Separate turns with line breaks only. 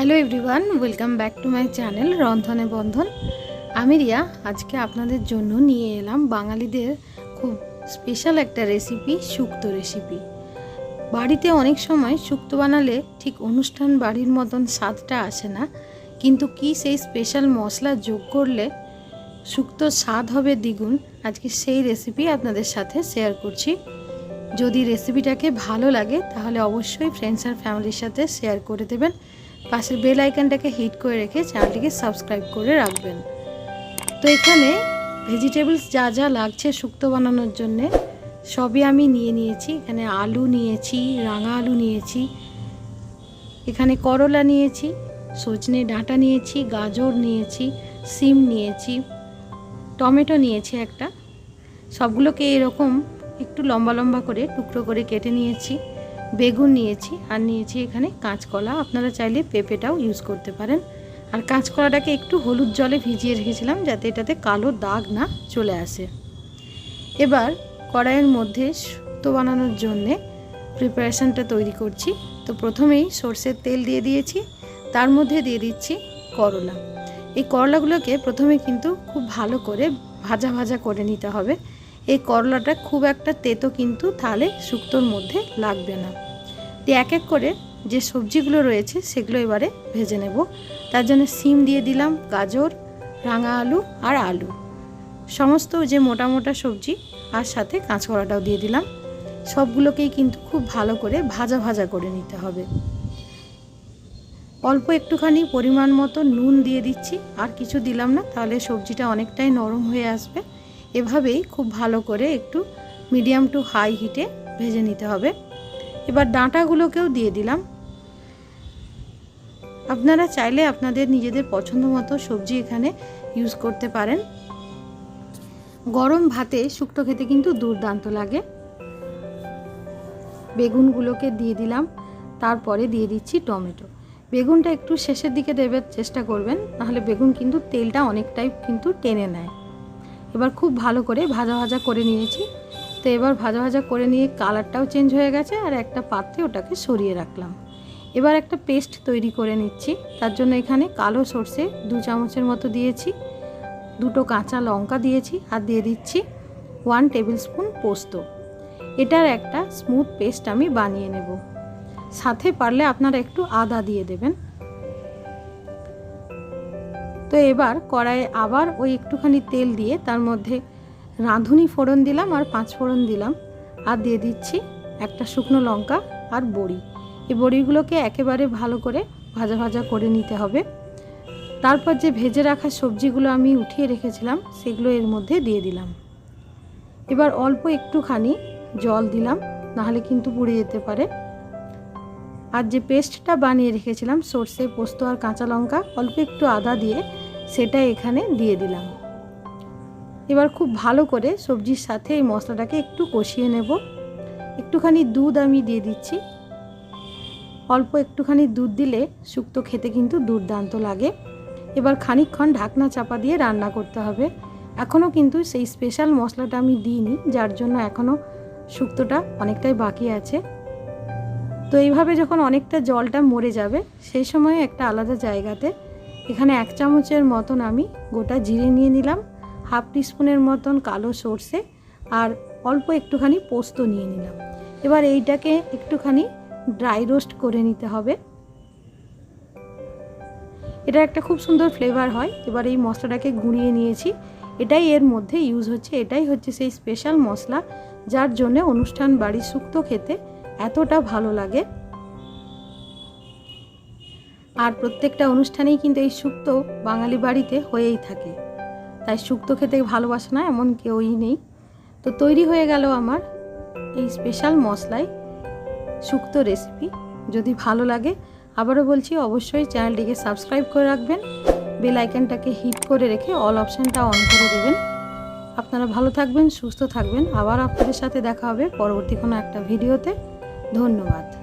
Hello everyone welcome back to my channel Rondhone Bondhon আমি রিয়া, আজকে আপনাদের জন্য নিয়ে এলাম বাঙালিদের খুব স্পেশাল একটা রেসিপি শুক্তো রেসিপি বাড়িতে অনেক সময় শুক্তো বানালে ঠিক অনুষ্ঠান বাড়ির মতন স্বাদটা আসে না, কিন্তু কি সেই স্পেশাল মশলা যোগ করলে শুক্তোর স্বাদ হবে দ্বিগুণ, আজকে সেই রেসিপি আপনাদের সাথে শেয়ার করছি। যদি রেসিপিটাকে ভালো লাগে, তাহলে অবশ্যই ফ্রেন্ডস আর ফ্যামিলির সাথে শেয়ার করে দেবেন। পাশের বেল আইকনটাকে হিট করে রেখে চ্যানেলটিকে সাবস্ক্রাইব করে রাখবেন। তো এখানে ভেজিটেবলস যা যা লাগছে শুক্তো বানানোর জন্যে সবই আমি নিয়ে নিয়েছি। এখানে আলু নিয়েছি, রাঙা আলু নিয়েছি, এখানে করলা নিয়েছি, সজনে ডাঁটা নিয়েছি, গাজর নিয়েছি, সিম নিয়েছি, টমেটো নিয়েছি একটা। সবগুলোকে এরকম একটু লম্বা লম্বা করে টুকরো করে কেটে নিয়েছি। বেগুন নিয়েছি আর নিয়েছি এখানে কাঁচকলা। আপনারা চাইলে পেঁপেটাও ইউজ করতে পারেন। আর কাঁচকলাটাকে একটু হলুদ জলে ভিজিয়ে রেখেছিলাম যাতে এটাতে কালো দাগ না চলে আসে। এবার কড়াইয়ের মধ্যে শুক্তো বানানোর জন্যে প্রিপারেশানটা তৈরি করছি। তো প্রথমেই সর্ষের তেল দিয়ে দিয়েছি, তার মধ্যে দিয়ে দিচ্ছি করলা। এই করলাগুলোকে প্রথমে কিন্তু খুব ভালো করে ভাজা ভাজা করে নিতে হবে। এই করলাটা খুব একটা তেতো কিন্তু তাহলে শুক্তোর মধ্যে লাগবে না। দিয়ে এক এক করে যে সবজিগুলো রয়েছে সেগুলো এবারে ভেজে নেব। তার জন্য সিম দিয়ে দিলাম গাজর, রাঙা আলু আর আলু। সমস্ত যে মোটা মোটা সবজি আর সাথে কাঁচকড়াটাও দিয়ে দিলাম। সবগুলোকেই কিন্তু খুব ভালো করে ভাজা ভাজা করে নিতে হবে। অল্প একটুখানি পরিমাণ মতো নুন দিয়ে দিচ্ছি। আর কিছু দিলাম না, তাহলে সবজিটা অনেকটাই নরম হয়ে আসবে। এভাবেই খুব ভালো করে একটু মিডিয়াম টু হাই হিটে ভেজে নিতে হবে। এবার ডাঁটাগুলোকেও দিয়ে দিলাম। আপনারা চাইলে আপনাদের নিজেদের পছন্দ মতো সবজি এখানে ইউজ করতে পারেন। গরম ভাতে শুক্তো খেতে কিন্তু দুর্দান্ত লাগে। বেগুনগুলোকে দিয়ে দিলাম, তারপরে দিয়ে দিচ্ছি টমেটো। বেগুনটা একটু শেষের দিকে দেবার চেষ্টা করবেন, নাহলে বেগুন কিন্তু তেলটা অনেকটাই কিন্তু টেনে নেয়। এবার খুব ভালো করে ভাজা ভাজা করে নিয়েছি। তো এবার ভাজা ভাজা করে নিয়ে কালারটাও চেঞ্জ হয়ে গেছে আর একটা পাত্রে ওটাকে সরিয়ে রাখলাম। এবার একটা পেস্ট তৈরি করে নিচ্ছি। তার জন্য এখানে কালো সর্ষে দু চামচের মতো দিয়েছি, দুটো কাঁচা লঙ্কা দিয়েছি আর দিয়ে দিচ্ছি ওয়ান টেবিল স্পুন পোস্ত। এটার একটা স্মুথ পেস্ট আমি বানিয়ে নেব। সাথে পারলে আপনারা একটু আদা দিয়ে দেবেন। তো এবার কড়াইয়ে আবার ওই একটুখানি তেল দিয়ে তার মধ্যে রাঁধুনি ফোড়ন দিলাম আর পাঁচ ফোড়ন দিলাম। আর দিয়ে দিচ্ছি একটা শুকনো লঙ্কা আর বড়ি। এই বড়িগুলোকে একেবারে ভালো করে ভাজা ভাজা করে নিতে হবে। তারপর যে ভেজে রাখা সবজিগুলো আমি উঠিয়ে রেখেছিলাম, সেগুলো এর মধ্যে দিয়ে দিলাম। এবার অল্প একটুখানি জল দিলাম, নাহলে কিন্তু পুড়ে যেতে পারে। আর যে পেস্টটা বানিয়ে রেখেছিলাম, সর্ষে, পোস্ত আর কাঁচা লঙ্কা, অল্প একটু আদা দিয়ে সেটা এখানে দিয়ে দিলাম। এবার খুব ভালো করে সবজির সাথে এই মশলাটাকে একটু কষিয়ে নেব। একটুখানি দুধ আমি দিয়ে দিচ্ছি। অল্প একটুখানি দুধ দিলে শুক্তো খেতে কিন্তু দুর্দান্ত লাগে। এবার খানিকক্ষণ ঢাকনা চাপা দিয়ে রান্না করতে হবে। এখনও কিন্তু সেই স্পেশাল মশলাটা আমি দিইনি, যার জন্য এখনও শুক্তোটা অনেকটাই বাকি আছে। তো এইভাবে যখন অনেকটা জলটা মরে যাবে, সেই সময় একটা আলাদা জায়গাতে এখানে এক চামচের মতন আমি গোটা জিরে নিয়ে নিলাম, হাফ টিস্পুনের মতন কালো সর্ষে আর অল্প একটুখানি পোস্ত নিয়ে নিলাম। এবার এইটাকে একটুখানি ড্রাই রোস্ট করে নিতে হবে। এটা একটা খুব সুন্দর ফ্লেভার হয়। এবার এই মশলাটাকে গুঁড়িয়ে নিয়েছি। এটাই এর মধ্যে ইউজ হচ্ছে। এটাই হচ্ছে সেই স্পেশাল মশলা যার জন্য অনুষ্ঠান বাড়ি শুক্তো খেতে এতটা ভালো লাগে। আর প্রত্যেকটা অনুষ্ঠানেই কিন্তু এই শুক্তো বাঙালি বাড়িতে হয়েই থাকে। তাই শুক্তো খেতে ভালোবাসে না এমন কেউই নেই। তো তৈরি হয়ে গেল আমার এই স্পেশাল মশলায় শুক্তো রেসিপি যদি ভালো লাগে, আবারও বলছি অবশ্যই চ্যানেলটিকে সাবস্ক্রাইব করে রাখবেন। বেল আইকনটাকে হিট করে রেখে অল অপশানটা অন করে দেবেন। আপনারা ভালো থাকবেন, সুস্থ থাকবেন। আবার আপনাদের সাথে দেখা হবে পরবর্তী কোনো একটা ভিডিওতে ধন্যবাদ।